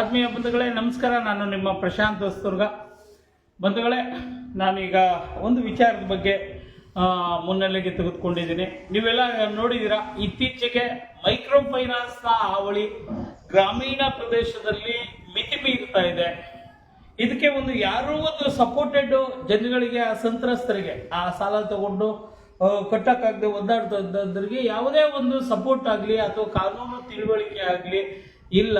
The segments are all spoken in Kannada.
ಆತ್ಮೀಯ ಬಂಧುಗಳೇ, ನಮಸ್ಕಾರ. ನಾನು ನಿಮ್ಮ ಪ್ರಶಾಂತ್ ಹೊಸ್ತುರ್ಗ ಬಂಧುಗಳೇ, ನಾನೀಗ ಒಂದು ವಿಚಾರದ ಬಗ್ಗೆ ಮುನ್ನೆಲೆಗೆ ತೆಗೆದುಕೊಂಡಿದ್ದೀನಿ. ನೀವೆಲ್ಲ ನೋಡಿದ್ದೀರಾ, ಇತ್ತೀಚೆಗೆ ಮೈಕ್ರೋ ಫೈನಾನ್ಸ್ನ ಹಾವಳಿ ಗ್ರಾಮೀಣ ಪ್ರದೇಶದಲ್ಲಿ ಮಿತಿ ಮೀರ್ತಾ ಇದೆ. ಇದಕ್ಕೆ ಒಂದು ಯಾರೋ ಒಂದು ಸಪೋರ್ಟೆಡ್ ಜನಗಳಿಗೆ, ಆ ಸಂತ್ರಸ್ತರಿಗೆ, ಆ ಸಾಲ ತಗೊಂಡು ಕಟ್ಟಕ್ಕಾಗದೆ ಒದ್ದಾಡ್ತಾ ಇದ್ದವರಿಗೆ ಯಾವುದೇ ಒಂದು ಸಪೋರ್ಟ್ ಆಗಲಿ, ಅಥವಾ ಕಾನೂನು ತಿಳುವಳಿಕೆ ಆಗಲಿ, ಇಲ್ಲ.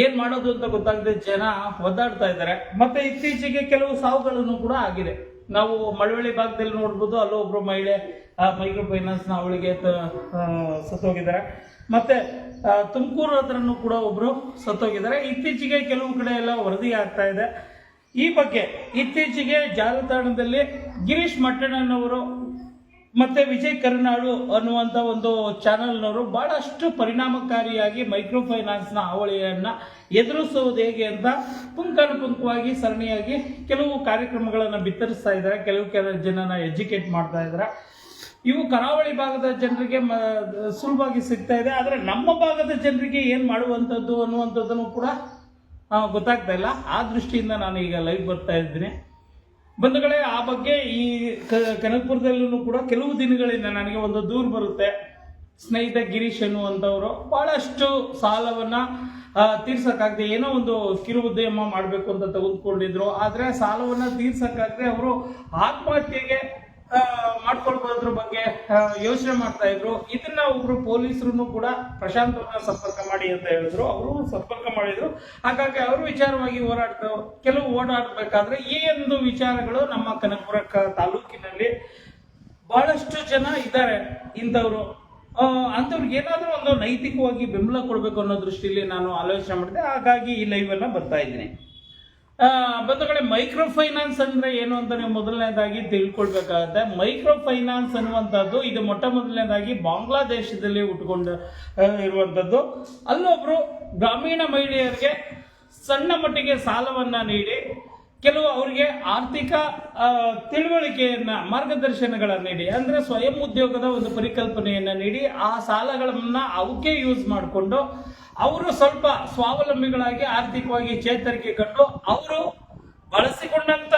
ಏನ್ ಮಾಡೋದು ಅಂತ ಗೊತ್ತಾಗದೆ ಜನ ಒದ್ದಾಡ್ತಾ ಇದ್ದಾರೆ. ಮತ್ತೆ ಇತ್ತೀಚೆಗೆ ಕೆಲವು ಸಾವುಗಳನ್ನು ಕೂಡ ಆಗಿದೆ. ನಾವು ಮಳವಳ್ಳಿ ಭಾಗದಲ್ಲಿ ನೋಡ್ಬೋದು ಅಲ್ಲೊಬ್ರು ಮಹಿಳೆ ಮೈಕ್ರೋ ನ ಅವಳಿಗೆ ಸತ್ತೋಗಿದ್ದಾರೆ. ಮತ್ತೆ ತುಮಕೂರು ಹತ್ರನೂ ಕೂಡ ಒಬ್ರು ಸತ್ತೋಗಿದ್ದಾರೆ. ಇತ್ತೀಚೆಗೆ ಕೆಲವು ಕಡೆ ಎಲ್ಲ ವರದಿ ಆಗ್ತಾ ಇದೆ. ಈ ಬಗ್ಗೆ ಇತ್ತೀಚೆಗೆ ಜಾಲತಾಣದಲ್ಲಿ ಗಿರೀಶ್ ಮಟ್ಟಣ್ಣನವರು ಮತ್ತೆ ವಿಜಯ್ ಕರುನಾಡು ಅನ್ನುವಂಥ ಒಂದು ಚಾನಲ್ನವರು ಬಹಳಷ್ಟು ಪರಿಣಾಮಕಾರಿಯಾಗಿ ಮೈಕ್ರೋ ಫೈನಾನ್ಸ್ನ ಹಾವಳಿಯನ್ನ ಎದುರಿಸುವುದು ಹೇಗೆ ಅಂತ ಪುಂಖಾನುಪುಂಖವಾಗಿ ಸರಣಿಯಾಗಿ ಕೆಲವು ಕಾರ್ಯಕ್ರಮಗಳನ್ನು ಬಿತ್ತರಿಸ್ತಾ ಇದ್ದಾರೆ. ಕೆಲವು ಕೆಲ ಜನನ ಎಜುಕೇಟ್ ಮಾಡ್ತಾ ಇದ್ದಾರೆ. ಇವು ಕರಾವಳಿ ಭಾಗದ ಜನರಿಗೆ ಮ, ಸುಲಭವಾಗಿ ಸಿಗ್ತಾ ಇದೆ. ಆದರೆ ನಮ್ಮ ಭಾಗದ ಜನರಿಗೆ ಏನು ಮಾಡುವಂಥದ್ದು ಅನ್ನುವಂಥದ್ದನ್ನು ಕೂಡ ಗೊತ್ತಾಗ್ತಾ ಇಲ್ಲ. ಆ ದೃಷ್ಟಿಯಿಂದ ನಾನು ಈಗ ಲೈವ್ ಬರ್ತಾ ಇದ್ದೀನಿ. ಬಂಧುಗಳೇ, ಆ ಬಗ್ಗೆ ಈ ಕನಕಪುರದಲ್ಲೂ ಕೂಡ ಕೆಲವು ದಿನಗಳಿಂದ ನನಗೆ ಒಂದು ದೂರು ಬರುತ್ತೆ. ಸ್ನೇಹಿತ ಗಿರೀಶ್ ಅನ್ನುವಂಥವ್ರು ಬಹಳಷ್ಟು ಸಾಲವನ್ನು ತೀರ್ಸೋಕ್ಕಾಗದೆ ಏನೋ ಒಂದು ಕಿರು ಉದ್ಯಮ ಮಾಡಬೇಕು ಅಂತ ತೆಗೆದುಕೊಂಡಿದ್ರು. ಆದರೆ ಸಾಲವನ್ನು ತೀರ್ಸೋಕ್ಕಾಗದೆ ಅವರು ಆತ್ಮಹತ್ಯೆಗೆ ಮಾಡ್ಕೊಳ್ಬೋದ್ರ ಬಗ್ಗೆ ಯೋಚನೆ ಮಾಡ್ತಾ ಇದ್ರು. ಇದನ್ನ ಒಬ್ರು ಪೊಲೀಸರು ಕೂಡ ಪ್ರಶಾಂತ್ ಅವ್ರನ್ನ ಸಂಪರ್ಕ ಮಾಡಿ ಅಂತ ಹೇಳಿದ್ರು. ಅವರು ಸಂಪರ್ಕ ಮಾಡಿದ್ರು. ಹಾಗಾಗಿ ಅವರು ವಿಚಾರವಾಗಿ ಹೋರಾಡ್ತಾರೆ ಕೆಲವು ಓಡಾಡಬೇಕಾದ್ರೆ ಈ ಒಂದು ವಿಚಾರಗಳು ನಮ್ಮ ಕನಕಪುರ ತಾಲೂಕಿನಲ್ಲಿ ಬಹಳಷ್ಟು ಜನ ಇದ್ದಾರೆ ಇಂಥವ್ರು. ಅಂಥವ್ರಿಗೆ ಏನಾದರೂ ಒಂದು ನೈತಿಕವಾಗಿ ಬೆಂಬಲ ಕೊಡಬೇಕು ಅನ್ನೋ ದೃಷ್ಟಿಯಲ್ಲಿ ನಾನು ಆಲೋಚನೆ ಮಾಡಿದೆ. ಹಾಗಾಗಿ ಈ ಲೈವ್ ಎಲ್ಲ ಬರ್ತಾ ಇದ್ದೀನಿ. ಬಂಧುಗಳೇ ಮೈಕ್ರೋ ಫೈನಾನ್ಸ್ ಅಂದ್ರೆ ಏನು ಅಂತ ನೀವು ಮೊದಲನೇದಾಗಿ ತಿಳ್ಕೊಳ್ಬೇಕಾಗತ್ತೆ. ಮೈಕ್ರೋ ಫೈನಾನ್ಸ್ ಅನ್ನುವಂಥದ್ದು ಇದು ಮೊಟ್ಟ ಮೊದಲನೇದಾಗಿ ಬಾಂಗ್ಲಾದೇಶದಲ್ಲಿ ಉಟ್ಕೊಂಡು ಇರುವಂಥದ್ದು. ಅಲ್ಲೊಬ್ರು ಗ್ರಾಮೀಣ ಮಹಿಳೆಯರಿಗೆ ಸಣ್ಣ ಮಟ್ಟಿಗೆ ಸಾಲವನ್ನ ನೀಡಿ, ಕೆಲವು ಅವರಿಗೆ ಆರ್ಥಿಕ ತಿಳುವಳಿಕೆಯನ್ನ, ಮಾರ್ಗದರ್ಶನಗಳನ್ನ ನೀಡಿ, ಅಂದ್ರೆ ಸ್ವಯಂ ಉದ್ಯೋಗದ ಒಂದು ಪರಿಕಲ್ಪನೆಯನ್ನ ನೀಡಿ, ಆ ಸಾಲಗಳನ್ನ ಅವಕ್ಕೆ ಯೂಸ್ ಮಾಡಿಕೊಂಡು ಅವರು ಸ್ವಲ್ಪ ಸ್ವಾವಲಂಬಿಗಳಾಗಿ, ಆರ್ಥಿಕವಾಗಿ ಚೇತರಿಕೆ ಕಂಡು ಅವರು ಬಳಸಿಕೊಂಡಂತ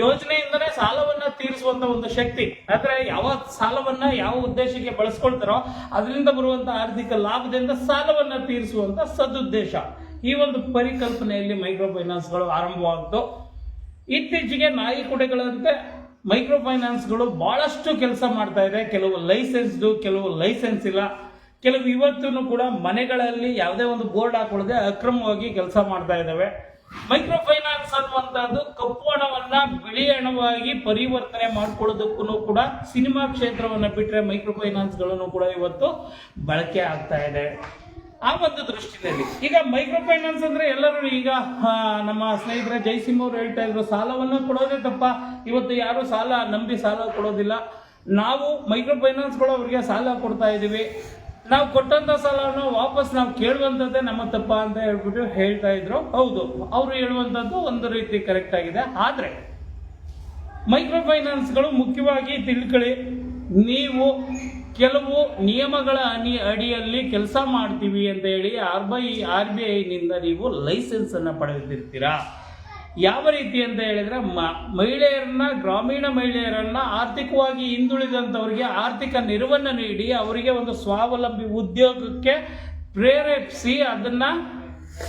ಯೋಜನೆಯಿಂದನೇ ಸಾಲವನ್ನ ತೀರಿಸುವಂತ ಒಂದು ಶಕ್ತಿ. ಅಂದ್ರೆ ಯಾವ ಸಾಲವನ್ನ ಯಾವ ಉದ್ದೇಶಕ್ಕೆ ಬಳಸ್ಕೊಳ್ತಾರೋ, ಅದರಿಂದ ಬರುವಂತ ಆರ್ಥಿಕ ಲಾಭದಿಂದ ಸಾಲವನ್ನ ತೀರಿಸುವಂತ ಸದುದ್ದೇಶ. ಈ ಒಂದು ಪರಿಕಲ್ಪನೆಯಲ್ಲಿ ಮೈಕ್ರೋ ಫೈನಾನ್ಸ್ಗಳು ಆರಂಭವಾಗ್ತು ಇತ್ತೀಚೆಗೆ ನಾಯಿ ಕುಡೆಗಳಂತೆ ಮೈಕ್ರೋ ಫೈನಾನ್ಸ್ಗಳು ಬಹಳಷ್ಟು ಕೆಲಸ ಮಾಡ್ತಾ ಇದೆ. ಕೆಲವು ಲೈಸೆನ್ಸ್ದು, ಕೆಲವು ಲೈಸೆನ್ಸ್ ಇಲ್ಲ. ಕೆಲವು ಇವತ್ತೂ ಕೂಡ ಮನೆಗಳಲ್ಲಿ ಯಾವುದೇ ಒಂದು ಬೋರ್ಡ್ ಹಾಕೊಳ್ಳದೆ ಅಕ್ರಮವಾಗಿ ಕೆಲಸ ಮಾಡ್ತಾ ಇದ್ದಾವೆ. ಮೈಕ್ರೋ ಫೈನಾನ್ಸ್ ಅನ್ನುವಂಥದ್ದು ಕಪ್ಪು ಹಣವನ್ನ ಬಿಳಿ ಹಣವಾಗಿ ಪರಿವರ್ತನೆ ಮಾಡ್ಕೊಳ್ಳೋದಕ್ಕೂ ಕೂಡ ಸಿನಿಮಾ ಕ್ಷೇತ್ರವನ್ನು ಬಿಟ್ಟರೆ ಮೈಕ್ರೋ ಫೈನಾನ್ಸ್ಗಳನ್ನು ಕೂಡ ಇವತ್ತು ಬಳಕೆ ಆಗ್ತಾ ಇದೆ. ಆ ಒಂದು ದೃಷ್ಟಿನಲ್ಲಿ ಈಗ ಮೈಕ್ರೋ ಫೈನಾನ್ಸ್ ಅಂದ್ರೆ ಎಲ್ಲರೂ ಈಗ ನಮ್ಮ ಸ್ನೇಹಿತರ ಜಯಸಿಂಹ ಅವರು ಹೇಳ್ತಾ ಇದ್ರು, ಸಾಲವನ್ನು ಕೊಡೋದೇ ತಪ್ಪ. ಇವತ್ತು ಯಾರು ಸಾಲ ನಂಬಿ ಸಾಲ ಕೊಡೋದಿಲ್ಲ. ನಾವು ಮೈಕ್ರೋ ಫೈನಾನ್ಸ್ಗಳು ಅವರಿಗೆ ಸಾಲ ಕೊಡ್ತಾ ಇದೀವಿ ನಾವು ಕೊಟ್ಟಂತ ಸಾಲವನ್ನು ವಾಪಸ್ ನಾವು ಕೇಳುವಂಥದ್ದೇ ನಮ್ಮ ತಪ್ಪ ಅಂತ ಹೇಳ್ಬಿಟ್ಟು ಹೇಳ್ತಾ ಇದ್ರು. ಹೌದು, ಅವರು ಹೇಳುವಂಥದ್ದು ಒಂದು ರೀತಿ ಕರೆಕ್ಟ್ ಆಗಿದೆ. ಆದ್ರೆ ಮೈಕ್ರೋ ಫೈನಾನ್ಸ್ಗಳು ಮುಖ್ಯವಾಗಿ ತಿಳ್ಕೊಳ್ಳಿ, ನೀವು ಕೆಲವು ನಿಯಮಗಳ ಅನಿ, ಅಡಿಯಲ್ಲಿ ಕೆಲಸ ಮಾಡ್ತೀವಿ ಅಂತ ಹೇಳಿ ಆರ್ ಬೈ ಆರ್ ಬಿ ಐನಿಂದ ನೀವು ಲೈಸೆನ್ಸ್ ಅನ್ನ ಪಡೆದಿರ್ತೀರಾ? ಯಾವ ರೀತಿ ಅಂತ ಹೇಳಿದ್ರೆ ಮಹಿಳೆಯರನ್ನ, ಗ್ರಾಮೀಣ ಮಹಿಳೆಯರನ್ನ ಆರ್ಥಿಕವಾಗಿ ಹಿಂದುಳಿದಂಥವ್ರಿಗೆ ಆರ್ಥಿಕ ನೆರವನ್ನು ನೀಡಿ ಅವರಿಗೆ ಒಂದು ಸ್ವಾವಲಂಬಿ ಉದ್ಯೋಗಕ್ಕೆ ಪ್ರೇರೇಪಿಸಿ ಅದನ್ನ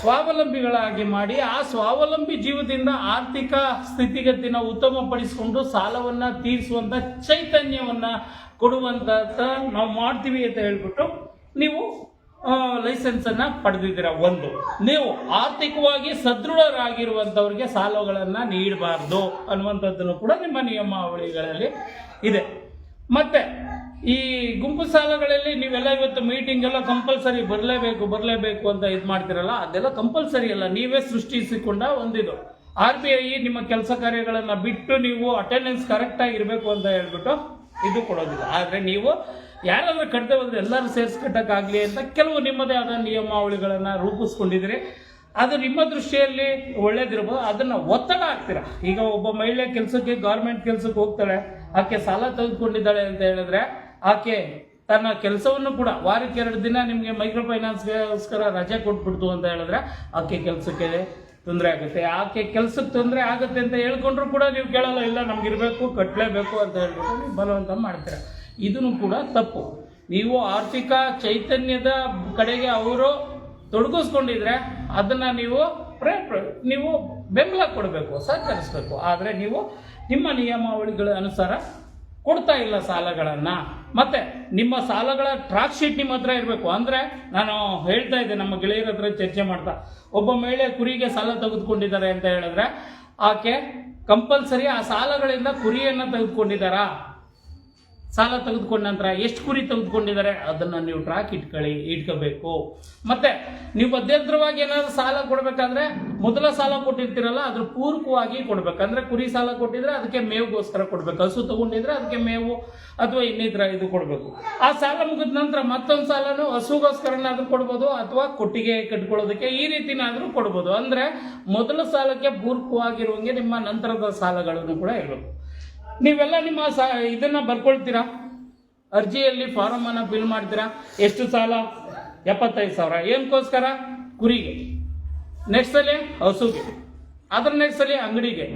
ಸ್ವಾವಲಂಬಿಗಳಾಗಿ ಮಾಡಿ ಆ ಸ್ವಾವಲಂಬಿ ಜೀವದಿಂದ ಆರ್ಥಿಕ ಸ್ಥಿತಿಗತಿನ ಉತ್ತಮಪಡಿಸಿಕೊಂಡು ಸಾಲವನ್ನ ತೀರಿಸುವಂತ ಚೈತನ್ಯವನ್ನ ಕೊಡುವಂತ ನಾವು ಮಾಡ್ತೀವಿ ಅಂತ ಹೇಳ್ಬಿಟ್ಟು ನೀವು ಲೈಸೆನ್ಸ್ ಪಡೆದಿದ್ದೀರ? ಒಂದು. ನೀವು ಆರ್ಥಿಕವಾಗಿ ಸದೃಢರಾಗಿರುವಂಥವ್ರಿಗೆ ಸಾಲಗಳನ್ನು ನೀಡಬಾರ್ದು ಅನ್ನುವಂಥದ್ದನ್ನು ಕೂಡ ನಿಮ್ಮ ನಿಯಮಾವಳಿಗಳಲ್ಲಿ ಇದೆ. ಮತ್ತೆ ಈ ಗುಂಪು ಸಾಲಗಳಲ್ಲಿ ನೀವೆಲ್ಲ ಇವತ್ತು ಮೀಟಿಂಗ್ ಎಲ್ಲ ಕಂಪಲ್ಸರಿ ಬರಲೇಬೇಕು ಬರಲೇಬೇಕು ಅಂತ ಇದು ಮಾಡ್ತಿರಲ್ಲ, ಅದೆಲ್ಲ ಕಂಪಲ್ಸರಿ ಅಲ್ಲ. ನೀವೇ ಸೃಷ್ಟಿಸಿಕೊಂಡ ಒಂದಿದು. ಆರ್ ಬಿ ಐ ನಿಮ್ಮ ಕೆಲಸ ಕಾರ್ಯಗಳನ್ನು ಬಿಟ್ಟು ನೀವು ಅಟೆಂಡೆನ್ಸ್ ಕರೆಕ್ಟ್ ಆಗಿ ಇರಬೇಕು ಅಂತ ಹೇಳ್ಬಿಟ್ಟು ಇದು ಕೊಡೋದಿಲ್ಲ ಆದರೆ ನೀವು ಯಾರಾದ್ರೂ ಕಟ್ಟದೆ ಹೋದ್ರೆ ಎಲ್ಲರೂ ಸೇರಿಸ್ಕಟ್ಟಕ್ಕಾಗಲಿ ಅಂತ ಕೆಲವು ನಿಮ್ಮದೇ ಆದ ನಿಯಮಾವಳಿಗಳನ್ನು ರೂಪಿಸ್ಕೊಂಡಿದ್ದೀರಿ ಅದು ನಿಮ್ಮ ದೃಷ್ಟಿಯಲ್ಲಿ ಒಳ್ಳೇದಿರ್ಬೋದು, ಅದನ್ನ ಒತ್ತಡ ಹಾಕ್ತೀರಾ? ಈಗ ಒಬ್ಬ ಮಹಿಳೆ ಕೆಲಸಕ್ಕೆ ಗೌರ್ಮೆಂಟ್ ಕೆಲಸಕ್ಕೆ ಹೋಗ್ತಾಳೆ, ಆಕೆ ಸಾಲ ತೆಗೆದುಕೊಂಡಿದ್ದಾಳೆ ಅಂತ ಹೇಳಿದ್ರೆ ಆಕೆ ತನ್ನ ಕೆಲಸವನ್ನು ಕೂಡ ವಾರಕ್ಕೆ ಎರಡು ದಿನ ನಿಮಗೆ ಮೈಕ್ರೋ ಫೈನಾನ್ಸ್ಗೋಸ್ಕರ ರಜೆ ಕೊಟ್ಬಿಡ್ತು ಅಂತ ಹೇಳಿದ್ರೆ ಆಕೆ ಕೆಲಸಕ್ಕೆ ತೊಂದರೆ ಆಗುತ್ತೆ. ಆಕೆ ಕೆಲಸಕ್ಕೆ ತೊಂದರೆ ಆಗುತ್ತೆ ಅಂತ ಹೇಳ್ಕೊಂಡ್ರು ಕೂಡ ನೀವು ಕೇಳಲ್ಲ, ಇಲ್ಲ ನಮ್ಗೆ ಇರಬೇಕು ಕಟ್ಟಲೇಬೇಕು ಅಂತ ಹೇಳ್ಬಿಟ್ಟು ಬಲವಂತ ಮಾಡ್ತೀರ? ಇದನ್ನು ಕೂಡ ತಪ್ಪು. ನೀವು ಆರ್ಥಿಕ ಚೈತನ್ಯದ ಕಡೆಗೆ ಅವರು ತೊಡಗಿಸ್ಕೊಂಡಿದ್ರೆ ಅದನ್ನ ನೀವು ನೀವು ಬೆಂಬಲ ಕೊಡಬೇಕು, ಸಹಕರಿಸಬೇಕು. ಆದರೆ ನೀವು ನಿಮ್ಮ ನಿಯಮಾವಳಿಗಳ ಅನುಸಾರ ಕೊಡ್ತಾ ಇಲ್ಲ ಸಾಲಗಳನ್ನ. ಮತ್ತೆ ನಿಮ್ಮ ಸಾಲಗಳ ಟ್ರಾಕ್ ಶೀಟ್ ನಿಮ್ಮ ಹತ್ರ ಇರಬೇಕು. ಅಂದ್ರೆ ನಾನು ಹೇಳ್ತಾ ಇದ್ದೆ, ನಮ್ಮ ಗೆಳೆಯರ ಹತ್ರ ಚರ್ಚೆ ಮಾಡ್ತಾ. ಒಬ್ಬ ಮಹಿಳೆ ಕುರಿಗೆ ಸಾಲ ತೆಗೆದುಕೊಂಡಿದ್ದಾರೆ ಅಂತ ಹೇಳಿದ್ರೆ, ಆಕೆ ಕಂಪಲ್ಸರಿ ಆ ಸಾಲಗಳಿಂದ ಕುರಿಯನ್ನ ತೆಗೆದುಕೊಂಡಿದ್ದಾರಾ? ಸಾಲ ತೆಗೆದುಕೊಂಡ ನಂತರ ಎಷ್ಟು ಕುರಿ ತೆಗೆದುಕೊಂಡಿದ್ದಾರೆ, ಅದನ್ನು ನೀವು ಟ್ರ್ಯಾಕ್ ಇಟ್ಕೊಳ್ಳಿ, ಇಟ್ಕೋಬೇಕು. ಮತ್ತೆ ನೀವು ಮಧ್ಯಂತರವಾಗಿ ಏನಾದರೂ ಸಾಲ ಕೊಡಬೇಕಾದ್ರೆ, ಮೊದಲ ಸಾಲ ಕೊಟ್ಟಿರ್ತೀರಲ್ಲ, ಅದ್ರ ಪೂರ್ವಕವಾಗಿ ಕೊಡ್ಬೇಕು. ಅಂದ್ರೆ ಕುರಿ ಸಾಲ ಕೊಟ್ಟಿದ್ರೆ ಅದಕ್ಕೆ ಮೇವುಗೋಸ್ಕರ ಕೊಡ್ಬೇಕು. ಹಸು ತಗೊಂಡಿದ್ರೆ ಅದಕ್ಕೆ ಮೇವು ಅಥವಾ ಇನ್ನಿತರ ಇದು ಕೊಡಬೇಕು. ಆ ಸಾಲ ಮುಗಿದ ನಂತರ ಮತ್ತೊಂದು ಸಾಲನು ಹಸುಗೋಸ್ಕರನಾದ್ರೂ ಕೊಡ್ಬೋದು, ಅಥವಾ ಕೊಟ್ಟಿಗೆ ಕಟ್ಕೊಳ್ಳೋದಕ್ಕೆ ಈ ರೀತಿನಾದರೂ ಕೊಡ್ಬೋದು. ಅಂದರೆ ಮೊದಲ ಸಾಲಕ್ಕೆ ಪೂರ್ವಕವಾಗಿರುವಂಗೆ ನಿಮ್ಮ ನಂತರದ ಸಾಲಗಳನ್ನು ಕೂಡ ಇರಬೇಕು ನೀವೆಲ್ಲ ನಿಮ್ಮ ಸ ಇದನ್ನ ಬರ್ಕೊಳ್ತೀರಾ? ಅರ್ಜಿಯಲ್ಲಿ ಫಾರಮ್ ಅನ್ನ ಫಿಲ್ ಮಾಡ್ತೀರಾ? ಎಷ್ಟು ಸಾಲ? ಎಪ್ಪತ್ತೈದು ಸಾವಿರ. ಏನಕ್ಕೋಸ್ಕರ ಕುರಿಗೆ. ನೆಕ್ಸ್ಟ್ ಸಲ ಹಸುಗೆ. ಅದ್ರ ನೆಕ್ಸ್ಟ್ ಸಲ ಅಂಗಡಿಗೆ.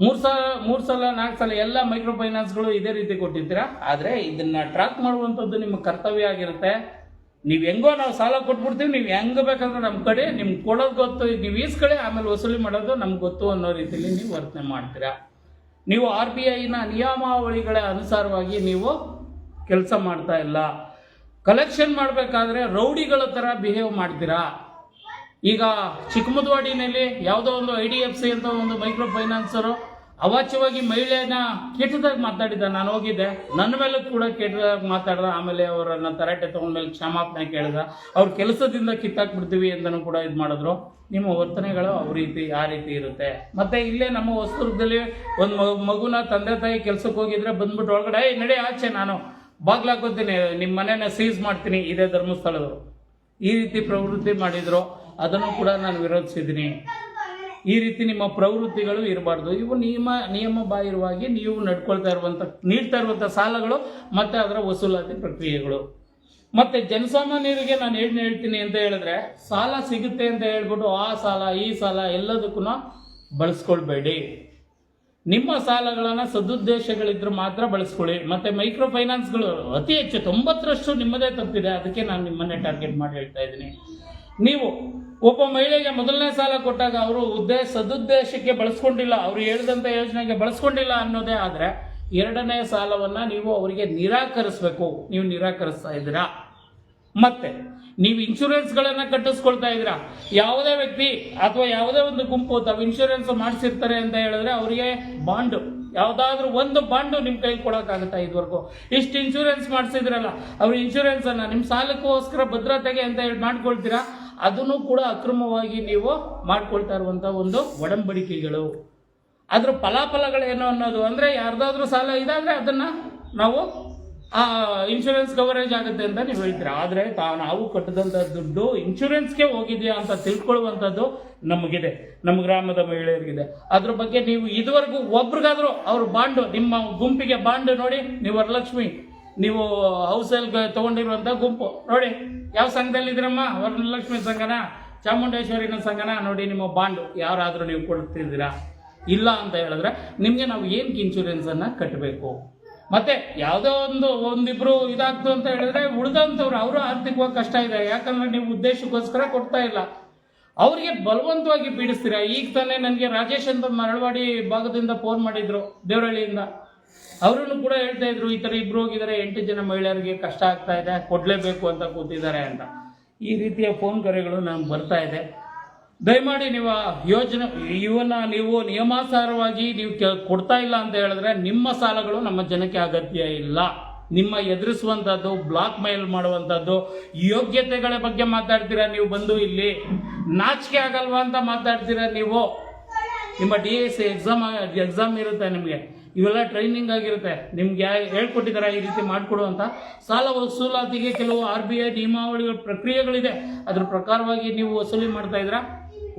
ಮೂರು ಸಲ ಮೂರು ಸಲ, ನಾಲ್ಕು ಸಲ ಎಲ್ಲ ಮೈಕ್ರೋ ಫೈನಾನ್ಸ್ಗಳು ಇದೇ ರೀತಿ ಕೊಟ್ಟಿರ್ತೀರಾ? ಆದರೆ ಇದನ್ನ ಟ್ರ್ಯಾಕ್ ಮಾಡುವಂಥದ್ದು ನಿಮ್ಮ ಕರ್ತವ್ಯ ಆಗಿರುತ್ತೆ. ನೀವು ಹೆಂಗೋ ನಾವು ಸಾಲ ಕೊಟ್ಬಿಡ್ತೀವಿ, ನೀವು ಹೆಂಗೆ ಬೇಕಂದ್ರೆ ನಮ್ಮ ಕಡೆ ನಿಮ್ಗೆ ಕೊಡೋದು ಗೊತ್ತು. ನೀವು ಈಸ್ಕಡೆ ಆಮೇಲೆ ವಸೂಲಿ ಮಾಡೋದು ನಮ್ಗೆ ಗೊತ್ತು ಅನ್ನೋ ರೀತಿಯಲ್ಲಿ ನೀವು ವರ್ತನೆ ಮಾಡ್ತೀರಾ? ನೀವು ಆರ್ ಬಿ ಐನ ನಿಯಮಾವಳಿಗಳ ಅನುಸಾರವಾಗಿ ನೀವು ಕೆಲಸ ಮಾಡ್ತಾ ಇಲ್ಲ. ಕಲೆಕ್ಷನ್ ಮಾಡಬೇಕಾದ್ರೆ ರೌಡಿಗಳ ಥರ ಬಿಹೇವ್ ಮಾಡ್ತೀರಾ? ಈಗ ಚಿಕ್ಕಮದ್ವಾಡಿನಲ್ಲಿ ಯಾವುದೋ ಒಂದು ಐ ಡಿ ಎಫ್ ಸಿ ಅಂತ ಒಂದು ಮೈಕ್ರೋ ಫೈನಾನ್ಸರು ಅವಾಚ್ಯವಾಗಿ ಮಹಿಳೆಯನ್ನ ಕೆಟ್ಟದಾಗಿ ಮಾತಾಡಿದ ನಾನು ಹೋಗಿದ್ದೆ. ನನ್ನ ಮೇಲೂ ಕೂಡ ಕೆಟ್ಟದಾಗಿ ಮಾತಾಡ್ದ. ಆಮೇಲೆ ಅವರನ್ನ ತರಾಟೆ ತಗೊಂಡ್ಮೇಲೆ ಕ್ಷಮಾಪಣೆ ಕೇಳಿದ. ಅವ್ರ ಕೆಲಸದಿಂದ ಕಿತ್ತಾಕ್ಬಿಡ್ತೀವಿ ಅಂತಲೂ ಕೂಡ ಇದು ಮಾಡಿದ್ರು. ನಿಮ್ಮ ವರ್ತನೆಗಳು ಅವ್ರ ರೀತಿ, ಆ ರೀತಿ ಇರುತ್ತೆ. ಮತ್ತೆ ಇಲ್ಲೇ ನಮ್ಮ ಹೊಸದುರ್ಗದಲ್ಲಿ ಒಂದು ಮಗುನ ತಂದೆ ತಾಯಿ ಕೆಲ್ಸಕ್ಕೆ ಹೋಗಿದ್ರೆ ಬಂದ್ಬಿಟ್ಟು ಒಳಗಡೆ ಏ ನಡೆ ಆಚೆ ನಾನು. ಬಾಗ್ಲಾಕೋತೀನಿ. ನಿಮ್ಮ ಮನೆನ ಸೀಸ್ ಮಾಡ್ತೀನಿ. ಇದೇ ಧರ್ಮಸ್ಥಳದವರು. ಈ ರೀತಿ ಪ್ರವೃತ್ತಿ ಮಾಡಿದ್ರು. ಅದನ್ನು ಕೂಡ ನಾನು ವಿರೋಧಿಸಿದ್ದೀನಿ. ಈ ರೀತಿ ನಿಮ್ಮ ಪ್ರವೃತ್ತಿಗಳು ಇರಬಾರ್ದು. ಇವು ನಿಯಮ ನಿಯಮ ಬಾಹಿರವಾಗಿ ನೀವು ನಡ್ಕೊಳ್ತಾ ಇರುವಂಥ ನೀಡ್ತಾ ಇರುವಂಥ ಸಾಲಗಳು ಮತ್ತೆ ಅದರ ವಸೂಲಾತಿ ಪ್ರಕ್ರಿಯೆಗಳು. ಮತ್ತೆ ಜನಸಾಮಾನ್ಯರಿಗೆ ನಾನು ಏನು ಹೇಳ್ತೀನಿ ಅಂತ ಹೇಳಿದ್ರೆ, ಸಾಲ ಸಿಗುತ್ತೆ ಅಂತ ಹೇಳ್ಬಿಟ್ಟು ಆ ಸಾಲ, ಈ ಸಾಲ ಎಲ್ಲದಕ್ಕೂ ಬಳಸ್ಕೊಳ್ಬೇಡಿ. ನಿಮ್ಮ ಸಾಲಗಳನ್ನು ಸದುದ್ದೇಶಗಳಿದ್ರೆ ಮಾತ್ರ ಬಳಸ್ಕೊಳ್ಳಿ. ಮತ್ತೆ ಮೈಕ್ರೋ ಫೈನಾನ್ಸ್ಗಳು ಅತಿ ಹೆಚ್ಚು ತೊಂಬತ್ತರಷ್ಟು ನಿಮ್ಮದೇ ತಪ್ಪಿದೆ. ಅದಕ್ಕೆ ನಾನು ನಿಮ್ಮನ್ನೇ ಟಾರ್ಗೆಟ್ ಮಾಡಿ ಹೇಳ್ತಾ ಇದ್ದೀನಿ. ನೀವು ಒಬ್ಬ ಮಹಿಳೆಗೆ ಮೊದಲನೇ ಸಾಲ ಕೊಟ್ಟಾಗ ಅವರು ಉದ್ದೇಶ ಸದುದ್ದೇಶಕ್ಕೆ ಬಳಸ್ಕೊಂಡಿಲ್ಲ. ಅವರು ಹೇಳಿದಂಥ ಯೋಜನೆಗೆ ಬಳಸ್ಕೊಂಡಿಲ್ಲ ಅನ್ನೋದೇ ಆದರೆ ಎರಡನೇ ಸಾಲವನ್ನ ನೀವು ಅವರಿಗೆ ನಿರಾಕರಿಸಬೇಕು. ನೀವು ನಿರಾಕರಿಸ್ತಾ ಇದ್ದೀರಾ? ಮತ್ತೆ ನೀವು ಇನ್ಶೂರೆನ್ಸ್ಗಳನ್ನು ಕಟ್ಟಿಸ್ಕೊಳ್ತಾ ಇದ್ದೀರಾ? ಯಾವುದೇ ವ್ಯಕ್ತಿ ಅಥವಾ ಯಾವುದೇ ಒಂದು ಗುಂಪು ತಾವು ಇನ್ಶೂರೆನ್ಸ್ ಮಾಡಿಸಿರ್ತಾರೆ ಅಂತ ಹೇಳಿದ್ರೆ ಅವರಿಗೆ ಬಾಂಡ್ ಯಾವುದಾದ್ರೂ ಒಂದು ಬಾಂಡು ನಿಮ್ಮ ಕೈಗೆ ಕೊಡೋಕ್ಕಾಗುತ್ತಾ ಇದುವರೆಗೂ? ಇಷ್ಟು ಇನ್ಶೂರೆನ್ಸ್ ಮಾಡಿಸಿದ್ರಲ್ಲ, ಅವ್ರ ಇನ್ಶೂರೆನ್ಸ್ ಅನ್ನ ನಿಮ್ಮ ಸಾಲಕ್ಕೋಸ್ಕರ ಭದ್ರತೆಗೆ ಅಂತ ಹೇಳಿ ಮಾಡ್ಕೊಳ್ತೀರಾ? ಅದನ್ನು ಕೂಡ ಅಕ್ರಮವಾಗಿ ನೀವು ಮಾಡ್ಕೊಳ್ತಾ ಇರುವಂತ ಒಂದು ಒಡಂಬಡಿಕೆಗಳು. ಅದ್ರ ಫಲಾಫಲಗಳೇನು ಅನ್ನೋದು ಅಂದ್ರೆ ಯಾರ್ದಾದ್ರೂ ಸಾಲ ಇದಾದ್ರೆ ಅದನ್ನ ನಾವು, ಆ ಇನ್ಶೂರೆನ್ಸ್ ಕವರೇಜ್ ಆಗುತ್ತೆ ಅಂತ ನೀವು ಹೇಳ್ತೀರಾ? ಆದ್ರೆ ತಾ, ನಾವು ಕಟ್ಟದಂತ ದುಡ್ಡು ಇನ್ಶೂರೆನ್ಸ್ಗೆ ಹೋಗಿದೆಯಾ ಅಂತ ತಿಳ್ಕೊಳ್ಳುವಂಥದ್ದು ನಮಗಿದೆ. ನಮ್ಮ ಗ್ರಾಮದ ಮಹಿಳೆಯರಿಗಿದೆ. ಅದ್ರ ಬಗ್ಗೆ ನೀವು ಇದುವರೆಗೂ ಒಬ್ರಿಗಾದ್ರೂ ಅವ್ರ ಬಾಂಡು, ನಿಮ್ಮ ಗುಂಪಿಗೆ ಬಾಂಡು ನೋಡಿ, ನೀವು ವರಲಕ್ಷ್ಮಿ ನೀವು ಹೌಸಲ್ಲಿ ತಗೊಂಡಿರುವಂತ ಗುಂಪು. ನೋಡಿ, ಯಾವ ಸಂಘದಲ್ಲಿ ಇದ್ರಮ್ಮ ವರಲಕ್ಷ್ಮಿ ಸಂಘನ, ಚಾಮುಂಡೇಶ್ವರಿನ ಸಂಘನ? ನೋಡಿ, ನಿಮ್ಮ ಬಾಂಡು. ಯಾರಾದರೂ ನೀವು ಕೊಡ್ತಿದ್ದೀರಾ ಇಲ್ಲ ಅಂತ ಹೇಳಿದ್ರೆ ನಿಮಗೆ ನಾವು ಏನಕ್ಕೆ ಇನ್ಶೂರೆನ್ಸ್ ಅನ್ನ ಕಟ್ಟಬೇಕು ಮತ್ತೆ ಯಾವುದೋ ಒಂದು, ಒಂದಿಬ್ರು ಇದಾಗ್ತು ಅಂತ ಹೇಳಿದ್ರೆ ಉಳಿದಂಥವ್ರು ಅವರು ಆರ್ಥಿಕವಾಗಿ ಕಷ್ಟ ಇದೆ. ಯಾಕಂದ್ರೆ ನೀವು ಉದ್ದೇಶಕ್ಕೋಸ್ಕರ ಕೊಡ್ತಾ ಇಲ್ಲ. ಅವರಿಗೆ ಬಲವಂತವಾಗಿ ಪೀಡಿಸ್ತೀರಾ? ಈಗ ತಾನೇ ನನಗೆ ರಾಜೇಶ್ ಅಂತ ಮರಳವಾಡಿ ಭಾಗದಿಂದ ಫೋನ್ ಮಾಡಿದ್ರು, ದೇವರಹಳ್ಳಿಯಿಂದ. ಅವರನ್ನು ಕೂಡ ಹೇಳ್ತಾ ಇದ್ರು, ಈ ಥರ ಇಬ್ರು ಹೋಗಿದ್ದಾರೆ, ಎಂಟು ಜನ ಮಹಿಳೆಯರಿಗೆ ಕಷ್ಟ ಆಗ್ತಾ ಇದೆ, ಕೊಡಲೇಬೇಕು ಅಂತ ಕೂತಿದ್ದಾರೆ ಅಂತ. ಈ ರೀತಿಯ ಫೋನ್ ಕರೆಗಳು ನಮ್ಗೆ ಬರ್ತಾ ಇದೆ. ದಯಮಾಡಿ ನೀವು ಯೋಜನೆ, ಇವನ್ನ ನೀವು ನಿಯಮಾನುಸಾರವಾಗಿ ನೀವು ಕೊಡ್ತಾ ಇಲ್ಲ ಅಂತ ಹೇಳಿದ್ರೆ ನಿಮ್ಮ ಸಾಲಗಳು ನಮ್ಮ ಜನಕ್ಕೆ ಅಗತ್ಯ ಇಲ್ಲ. ನಿಮ್ಮ ಎದುರಿಸುವಂಥದ್ದು ಬ್ಲಾಕ್ ಮೇಲ್ ಮಾಡುವಂಥದ್ದು ಯೋಗ್ಯತೆಗಳ ಬಗ್ಗೆ ಮಾತಾಡ್ತೀರಾ ನೀವು ಬಂದು ಇಲ್ಲಿ? ನಾಚಿಕೆ ಆಗಲ್ವಾ ಅಂತ ಮಾತಾಡ್ತೀರಾ ನೀವು? ನಿಮ್ಮ ಡಿ ಎಸ್ ಎಕ್ಸಾಮ್ ಎಕ್ಸಾಮ್ ಇರುತ್ತೆ ನಿಮಗೆ. ಇವೆಲ್ಲ ಟ್ರೈನಿಂಗ್ ಆಗಿರುತ್ತೆ. ನಿಮ್ಗೆ ಯಾ ಹೇಳ್ಕೊಟ್ಟಿದ್ದಾರೆ ಈ ರೀತಿ ಮಾಡಿಕೊಡು ಅಂತ. ಸಾಲ ವಸೂಲಾತಿಗೆ ಕೆಲವು ಆರ್ ಬಿ ಐ ನಿಯಮಾವಳಿಗಳ ಪ್ರಕ್ರಿಯೆಗಳಿದೆ. ಅದ್ರ ಪ್ರಕಾರವಾಗಿ ನೀವು ವಸೂಲಿ ಮಾಡ್ತಾ ಇದ್ದೀರಾ?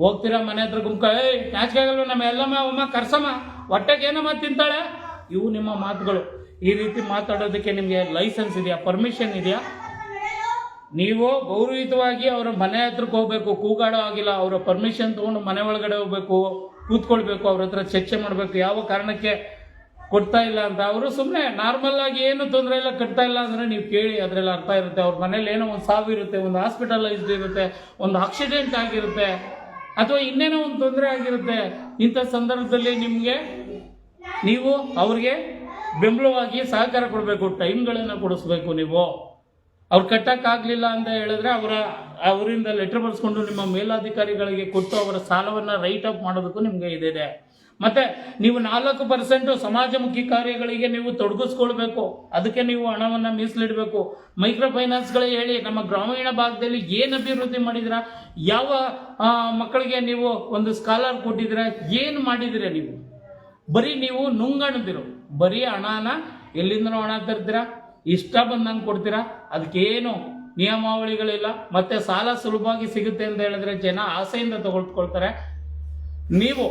ಹೋಗ್ತೀರಾ ಮನೆ ಹತ್ರ ಗುಂಪ ಏಯ್, ನಾಚಿಕೆ ಆಗಲ್ವ ನಮ್ಮ ಎಲ್ಲಮ್ಮ ಅಮ್ಮ ಕರ್ಸಮ್ಮ, ಹೊಟ್ಟೆಗೆ ಏನಮ್ಮ ತಿಂತಾಳೆ? ಇವು ನಿಮ್ಮ ಮಾತುಗಳು. ಈ ರೀತಿ ಮಾತಾಡೋದಕ್ಕೆ ನಿಮಗೆ ಲೈಸೆನ್ಸ್ ಇದೆಯಾ? ಪರ್ಮಿಷನ್ ಇದೆಯಾ? ನೀವು ಗೌರವಯುತವಾಗಿ ಅವರ ಮನೆ ಹತ್ರಕ್ಕೆ ಹೋಗ್ಬೇಕು, ಕೂಗಾಡೋ ಆಗಿಲ್ಲ ಅವರ ಪರ್ಮಿಷನ್ ತಗೊಂಡು ಮನೆ ಒಳಗಡೆ ಹೋಗ್ಬೇಕು, ಕೂತ್ಕೊಳ್ಬೇಕು, ಅವ್ರ ಹತ್ರ ಚರ್ಚೆ ಮಾಡಬೇಕು. ಯಾವ ಕಾರಣಕ್ಕೆ ಕೊಡ್ತಾ ಇಲ್ಲ ಅಂತ ಅವರು ಸುಮ್ಮನೆ ನಾರ್ಮಲ್ ಆಗಿ ಏನು ತೊಂದರೆ ಇಲ್ಲ, ಕಟ್ತಾ ಇಲ್ಲ ಅಂದ್ರೆ ನೀವು ಕೇಳಿ, ಅದರಲ್ಲಿ ಅರ್ಥ ಇರುತ್ತೆ. ಅವ್ರ ಮನೇಲಿ ಏನೋ ಒಂದು ಸಾವು ಇರುತ್ತೆ, ಒಂದು ಹಾಸ್ಪಿಟಲೈಸ್ಡ್ ಇರುತ್ತೆ, ಒಂದು ಆಕ್ಸಿಡೆಂಟ್ ಆಗಿರುತ್ತೆ, ಅಥವಾ ಇನ್ನೇನೋ ಒಂದು ತೊಂದರೆ ಆಗಿರುತ್ತೆ. ಇಂಥ ಸಂದರ್ಭದಲ್ಲಿ ನಿಮಗೆ ನೀವು ಅವ್ರಿಗೆ ಬೆಂಬಲವಾಗಿ ಸಹಕಾರ ಕೊಡಬೇಕು, ಟೈಮ್ಗಳನ್ನು ಕೊಡಿಸ್ಬೇಕು ನೀವು. ಅವ್ರು ಕಟ್ಟಕ್ಕಾಗಲಿಲ್ಲ ಅಂತ ಹೇಳಿದ್ರೆ ಅವರ, ಅವರಿಂದ ಲೆಟರ್ ಬರೆಸ್ಕೊಂಡು ನಿಮ್ಮ ಮೇಲಾಧಿಕಾರಿಗಳಿಗೆ ಕೊಟ್ಟು ಅವರ ಸಾಲವನ್ನು ರೈಟ್ ಅಪ್ ಮಾಡೋದಕ್ಕೂ ನಿಮಗೆ ಇದಿದೆ. ಮತ್ತೆ ನೀವು ನಾಲ್ಕು ಪರ್ಸೆಂಟ್ ಸಮಾಜಮುಖಿ ಕಾರ್ಯಗಳಿಗೆ ನೀವು ತೊಡಗಿಸ್ಕೊಳ್ಬೇಕು. ಅದಕ್ಕೆ ನೀವು ಹಣವನ್ನು ಮೀಸಲಿಡಬೇಕು. ಮೈಕ್ರೋ ಫೈನಾನ್ಸ್ಗಳೇ ಹೇಳಿ, ನಮ್ಮ ಗ್ರಾಮೀಣ ಭಾಗದಲ್ಲಿ ಏನು ಅಭಿವೃದ್ಧಿ ಮಾಡಿದಿರಾ? ಯಾವ ಮಕ್ಕಳಿಗೆ ನೀವು ಒಂದು ಸ್ಕಾಲರ್ ಕೊಟ್ಟಿದ್ದೀರಾ? ಏನು ಮಾಡಿದಿರ ನೀವು? ಬರೀ ನೀವು ನುಂಗಣದಿರು. ಬರೀ ಹಣನ ಎಲ್ಲಿಂದ ಹಣ ತರ್ತೀರಾ ಇಷ್ಟ ಬಂದಂಗೆ ಕೊಡ್ತೀರಾ? ಅದಕ್ಕೇನು ನಿಯಮಾವಳಿಗಳಿಲ್ಲ. ಮತ್ತೆ ಸಾಲ ಸುಲಭವಾಗಿ ಸಿಗುತ್ತೆ ಅಂತ ಹೇಳಿದ್ರೆ ಜನ ಆಸೆಯಿಂದ ತಗೊಳ್ಕೊಳ್ತಾರೆ. ನೀವು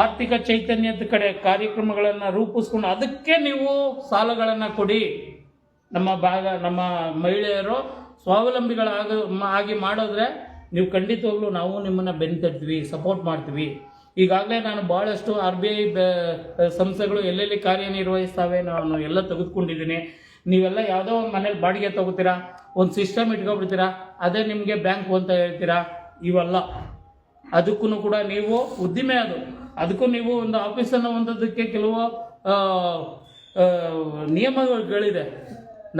ಆರ್ಥಿಕ ಚೈತನ್ಯದ ಕಡೆ ಕಾರ್ಯಕ್ರಮಗಳನ್ನು ರೂಪಿಸ್ಕೊಂಡು ಅದಕ್ಕೆ ನೀವು ಸಾಲಗಳನ್ನು ಕೊಡಿ. ನಮ್ಮ ಭಾಗ, ನಮ್ಮ ಮಹಿಳೆಯರು ಸ್ವಾವಲಂಬಿಗಳಾಗ, ಆಗಿ ಮಾಡಿದ್ರೆ ನೀವು ಖಂಡಿತವಾಗ್ಲೂ ನಾವು ನಿಮ್ಮನ್ನು ಬೆನ್ತಟ್ತೀವಿ ಸಪೋರ್ಟ್ ಮಾಡ್ತೀವಿ. ಈಗಾಗಲೇ ನಾನು ಭಾಳಷ್ಟು ಆರ್ ಬಿ ಐ ಸಂಸ್ಥೆಗಳು ಎಲ್ಲೆಲ್ಲಿ ಕಾರ್ಯನಿರ್ವಹಿಸ್ತವೆ ನಾನು ಎಲ್ಲ ತೆಗೆದುಕೊಂಡಿದ್ದೀನಿ. ನೀವೆಲ್ಲ ಯಾವುದೋ ಒಂದು ಮನೇಲಿ ಬಾಡಿಗೆ ತಗೋತೀರಾ, ಒಂದು ಸಿಸ್ಟಮ್ ಇಟ್ಕೊಬಿಡ್ತೀರಾ ಅದೇ ನಿಮಗೆ ಬ್ಯಾಂಕ್ ಅಂತ ಹೇಳ್ತೀರಾ, ಇವೆಲ್ಲ. ಅದಕ್ಕೂ ಕೂಡ ನೀವು ಉದ್ದಿಮೆ ಅದು. ಅದಕ್ಕೂ ನೀವು ಒಂದು ಆಫೀಸನ್ನು ಹೊಂದೋದಕ್ಕೆ ಕೆಲವು ನಿಯಮಗಳಿದೆ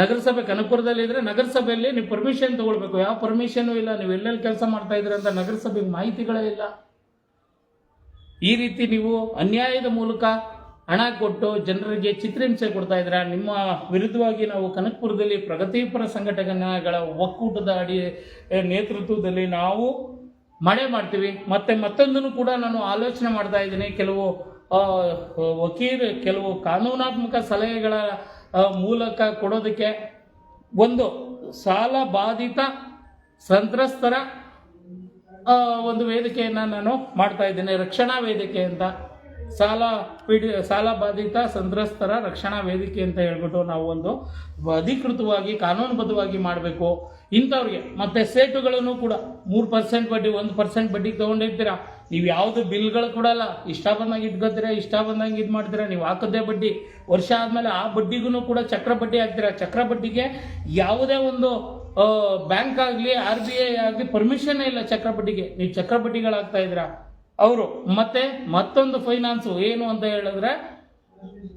ನಗರಸಭೆ, ಕನಕಪುರದಲ್ಲಿ ಇದ್ರೆ ನಗರಸಭೆಯಲ್ಲಿ ನೀವು ಪರ್ಮಿಷನ್ ತಗೊಳ್ಬೇಕು. ಯಾವ ಪರ್ಮಿಷನ್ ಇಲ್ಲ. ನೀವು ಎಲ್ಲೆಲ್ಲಿ ಕೆಲಸ ಮಾಡ್ತಾ ಇದ್ದೀರ ಅಂತ ನಗರಸಭೆಗೆ ಮಾಹಿತಿಗಳೇ ಇಲ್ಲ. ಈ ರೀತಿ ನೀವು ಅನ್ಯಾಯದ ಮೂಲಕ ಹಣ ಕೊಟ್ಟು ಜನರಿಗೆ ಚಿತ್ರಹಿಂಸೆ ಕೊಡ್ತಾ ಇದ್ದೀರಾ? ನಿಮ್ಮ ವಿರುದ್ಧವಾಗಿ ನಾವು ಕನಕಪುರದಲ್ಲಿ ಪ್ರಗತಿಪರ ಸಂಘಟನೆಗಳ ಒಕ್ಕೂಟದ ಅಡಿ, ನೇತೃತ್ವದಲ್ಲಿ ನಾವು ಮಳೆ ಮಾಡ್ತೀವಿ. ಮತ್ತೆ ಮತ್ತೊಂದನ್ನು ಕೂಡ ನಾನು ಆಲೋಚನೆ ಮಾಡ್ತಾ ಇದ್ದೀನಿ. ಕೆಲವು ವಕೀಲ, ಕೆಲವು ಕಾನೂನಾತ್ಮಕ ಸಲಹೆಗಳ ಮೂಲಕ ಕೊಡೋದಕ್ಕೆ ಒಂದು ಸಾಲ ಬಾಧಿತ ಸಂತ್ರಸ್ತರ ಒಂದು ವೇದಿಕೆಯನ್ನು ನಾನು ಮಾಡ್ತಾ ಇದ್ದೇನೆ. ರಕ್ಷಣಾ ವೇದಿಕೆ ಅಂತ. ಸಾಲ ಪೀಡಿ, ಸಾಲ ಬಾಧಿತ ಸಂತ್ರಸ್ತರ ರಕ್ಷಣಾ ವೇದಿಕೆ ಅಂತ ಹೇಳ್ಬಿಟ್ಟು ನಾವು ಒಂದು ಅಧಿಕೃತವಾಗಿ, ಕಾನೂನುಬದ್ಧವಾಗಿ ಮಾಡಬೇಕು. ಇಂಥವ್ರಿಗೆ. ಮತ್ತೆ ಸೇಟುಗಳನ್ನು ಕೂಡ ಮೂರು ಪರ್ಸೆಂಟ್ ಬಡ್ಡಿ, ಒಂದು ಪರ್ಸೆಂಟ್ ಬಡ್ಡಿಗೆ ತಗೊಂಡಿರ್ತೀರಾ? ನೀವು ಯಾವುದು ಬಿಲ್ಗಳು ಕೊಡಲ್ಲ. ಇಷ್ಟ ಬಂದಂಗೆ ಇಟ್ಕೋತೀರಾ, ಇಷ್ಟ ಬಂದಂಗೆ ಇದು ಮಾಡ್ತೀರಾ? ನೀವು ಹಾಕೋದೇ ಬಡ್ಡಿ. ವರ್ಷ ಆದಮೇಲೆ ಆ ಬಡ್ಡಿಗೂ ಕೂಡ ಚಕ್ರ ಬಡ್ಡಿ ಹಾಕ್ತೀರಾ? ಚಕ್ರ ಬಡ್ಡಿಗೆ ಯಾವುದೇ ಒಂದು ಬ್ಯಾಂಕ್ ಆಗಲಿ, ಆರ್ ಬಿ ಐ ಆಗಲಿ ಪರ್ಮಿಷನ್ ಇಲ್ಲ ಚಕ್ರ ಬಡ್ಡಿಗೆ. ನೀವು ಚಕ್ರ ಬಡ್ಡಿಗಳಾಗ್ತಾ ಅವರು. ಮತ್ತೆ ಮತ್ತೊಂದು ಫೈನಾನ್ಸು ಏನು ಅಂತ ಹೇಳಿದ್ರೆ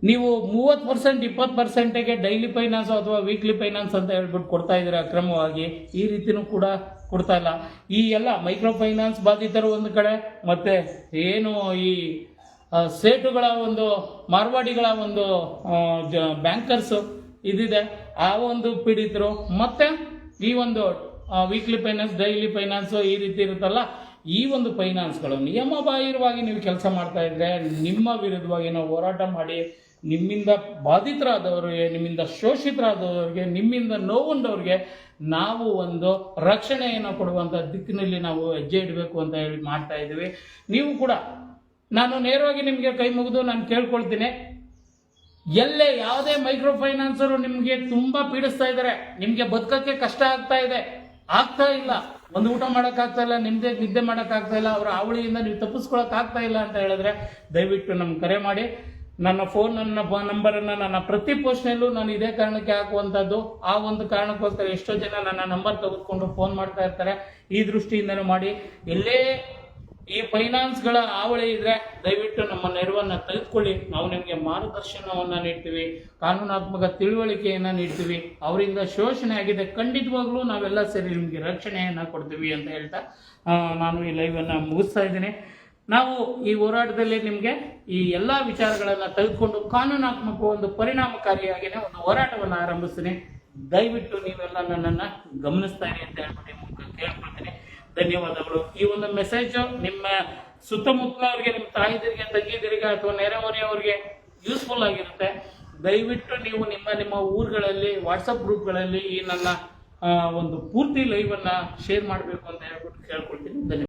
ನೀವು ಮೂವತ್ತು ಪರ್ಸೆಂಟ್, ಇಪ್ಪತ್ತು ಪರ್ಸೆಂಟಿಗೆ ಡೈಲಿ ಫೈನಾನ್ಸ್ ಅಥವಾ ವೀಕ್ಲಿ ಫೈನಾನ್ಸ್ ಅಂತ ಹೇಳ್ಬಿಟ್ಟು ಕೊಡ್ತಾ ಇದ್ದೀರಾ ಅಕ್ರಮವಾಗಿ ಈ ರೀತಿನೂ ಕೂಡ ಕೊಡ್ತಾ ಇಲ್ಲ. ಈ ಎಲ್ಲ ಮೈಕ್ರೋ ಫೈನಾನ್ಸ್ ಬಾಧಿತರು ಒಂದು ಕಡೆ, ಮತ್ತು ಏನು ಈ ಸೇಟುಗಳ ಒಂದು, ಮಾರ್ವಾಡಿಗಳ ಒಂದು ಬ್ಯಾಂಕರ್ಸು ಇದಿದೆ. ಆ ಒಂದು ಪೀಡಿತರು, ಮತ್ತು ಈ ಒಂದು ವೀಕ್ಲಿ ಫೈನಾನ್ಸ್ ಡೈಲಿ ಫೈನಾನ್ಸು ಈ ರೀತಿ ಇರುತ್ತಲ್ಲ ಈ ಒಂದು ಫೈನಾನ್ಸ್ಗಳು ನಿಯಮಬಾಹಿರವಾಗಿ ನೀವು ಕೆಲಸ ಮಾಡ್ತಾ ಇದ್ರೆ ನಿಮ್ಮ ವಿರುದ್ಧವಾಗಿ ನಾವು ಹೋರಾಟ ಮಾಡಿ, ನಿಮ್ಮಿಂದ ಬಾಧಿತರಾದವರಿಗೆ ನಿಮ್ಮಿಂದ ಶೋಷಿತರಾದವರಿಗೆ, ನಿಮ್ಮಿಂದ ನೋವುಂಡವ್ರಿಗೆ ನಾವು ಒಂದು ರಕ್ಷಣೆಯನ್ನು ಕೊಡುವಂಥ ದಿಕ್ಕಿನಲ್ಲಿ ನಾವು ಹೆಜ್ಜೆ ಇಡಬೇಕು ಅಂತ ಹೇಳಿ ಮಾಡ್ತಾ ಇದ್ದೀವಿ. ನೀವು ಕೂಡ, ನಾನು ನೇರವಾಗಿ ನಿಮಗೆ ಕೈ ಮುಗಿದು ನಾನು ಕೇಳ್ಕೊಳ್ತೀನಿ. ಎಲ್ಲೇ ಯಾವುದೇ ಮೈಕ್ರೋ ಫೈನಾನ್ಸರು ನಿಮಗೆ ತುಂಬ ಪೀಡಿಸ್ತಾ ಇದ್ದಾರೆ. ನಿಮಗೆ ಬದುಕಕ್ಕೆ ಕಷ್ಟ ಆಗ್ತಾ ಇದೆ. ಆಗ್ತಾ ಇಲ್ಲ. ಒಂದು ಊಟ ಮಾಡಕ್ ಆಗ್ತಾ ಇಲ್ಲ, ನಿಮ್ದೆ ನಿದ್ದೆ ಮಾಡಕ್ ಆಗ್ತಾ ಇಲ್ಲ, ಅವರ ಅವಳಿಯಿಂದ ನೀವು ತಪ್ಪಿಸ್ಕೊಳಕ್ ಆಗ್ತಾ ಇಲ್ಲ ಅಂತ ಹೇಳಿದ್ರೆ ದಯವಿಟ್ಟು ನಮ್ಗೆ ಕರೆ ಮಾಡಿ. ನನ್ನ ಫೋನ್ ನನ್ನ ನಂಬರನ್ನು ನನ್ನ ಪ್ರತಿ ಪೋಸ್ಟ್ನಲ್ಲೂ ನಾನು ಇದೇ ಕಾರಣಕ್ಕೆ ಹಾಕುವಂಥದ್ದು. ಆ ಒಂದು ಕಾರಣಕ್ಕೋಸ್ಕರ ಎಷ್ಟೋ ಜನ ನನ್ನ ನಂಬರ್ ತೆಗೆದುಕೊಂಡು ಫೋನ್ ಮಾಡ್ತಾ ಇರ್ತಾರೆ. ಈ ದೃಷ್ಟಿಯಿಂದನೂ ಮಾಡಿ. ಎಲ್ಲೇ ಈ ಫೈನಾನ್ಸ್ಗಳ ಆವಳಿ ಇದ್ರೆ ದಯವಿಟ್ಟು ನಮ್ಮ ನೆರವನ್ನು ತೆಗೆದುಕೊಳ್ಳಿ. ನಾವು ನಿಮಗೆ ಮಾರ್ಗದರ್ಶನವನ್ನು ನೀಡ್ತೀವಿ, ಕಾನೂನಾತ್ಮಕ ತಿಳುವಳಿಕೆಯನ್ನು ನೀಡ್ತೀವಿ. ಅವರಿಂದ ಶೋಷಣೆ ಆಗಿದೆ. ಖಂಡಿತವಾಗ್ಲೂ ನಾವೆಲ್ಲ ಸೇರಿ ನಿಮಗೆ ರಕ್ಷಣೆಯನ್ನು ಕೊಡ್ತೀವಿ ಅಂತ ಹೇಳ್ತಾ ನಾನು ಈ ಲೈವನ್ನು ಮುಗಿಸ್ತಾ ಇದ್ದೀನಿ. ನಾವು ಈ ಹೋರಾಟದಲ್ಲಿ ನಿಮಗೆ ಈ ಎಲ್ಲ ವಿಚಾರಗಳನ್ನು ತೆಗೆದುಕೊಂಡು ಕಾನೂನಾತ್ಮಕ ಒಂದು ಪರಿಣಾಮಕಾರಿಯಾಗಿನೇ ಒಂದು ಹೋರಾಟವನ್ನು ಆರಂಭಿಸ್ತೀನಿ. ದಯವಿಟ್ಟು ನೀವೆಲ್ಲ ನನ್ನನ್ನು ಗಮನಿಸ್ತಾ ಇರಿ ಅಂತ ಹೇಳ್ಬಿಟ್ಟು ಕೇಳ್ಕೊಳ್ತೀನಿ. ಧನ್ಯವಾದಗಳು. ಈ ಒಂದು ಮೆಸೇಜ್ ನಿಮ್ಮ ಸುತ್ತಮುತ್ತಲವರಿಗೆ, ನಿಮ್ಮ ತಾಯಿದಿರಿಗೆ ತಂಗಿದಿರಿಗೆ ಅಥವಾ ನೆರೆಹೊರೆಯವರಿಗೆ ಯೂಸ್ಫುಲ್ ಆಗಿರುತ್ತೆ. ದಯವಿಟ್ಟು ನೀವು ನಿಮ್ಮ ನಿಮ್ಮ ಊರುಗಳಲ್ಲಿ ವಾಟ್ಸಪ್ ಗ್ರೂಪ್ಗಳಲ್ಲಿ ಈ ನನ್ನ ಒಂದು ಪೂರ್ತಿ ಲೈವನ್ನು ಶೇರ್ ಮಾಡಬೇಕು ಅಂತ ಹೇಳ್ಬಿಟ್ಟು ಕೇಳ್ಕೊಳ್ತೀನಿ. ಧನ್ಯವಾದ